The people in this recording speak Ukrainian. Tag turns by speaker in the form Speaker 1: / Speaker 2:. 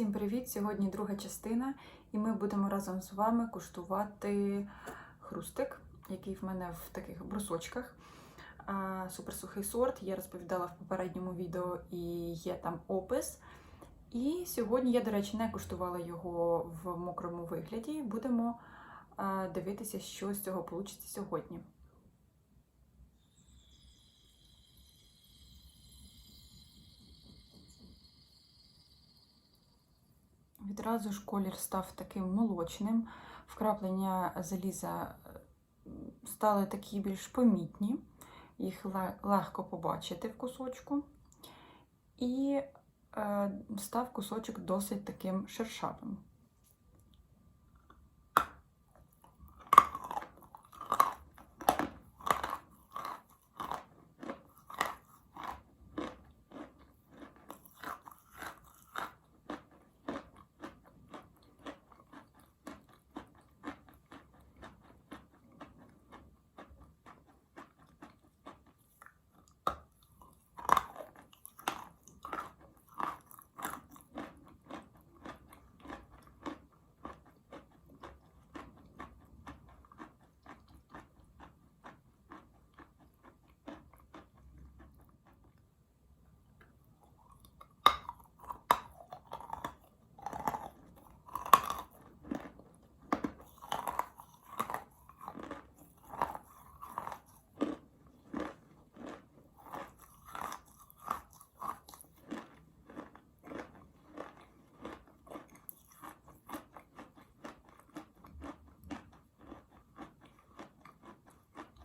Speaker 1: Всім привіт! Сьогодні друга частина, і ми будемо разом з вами куштувати хрустик, який в мене в таких брусочках. Суперсухий сорт. Я розповідала в попередньому відео і є там опис. І сьогодні я, до речі, не куштувала його в мокрому вигляді. Будемо дивитися, що з цього вийде сьогодні. Відразу ж колір став таким молочним, вкраплення заліза стали такі більш помітні, їх легко побачити в кусочку. І е, став кусочок досить таким шершавим.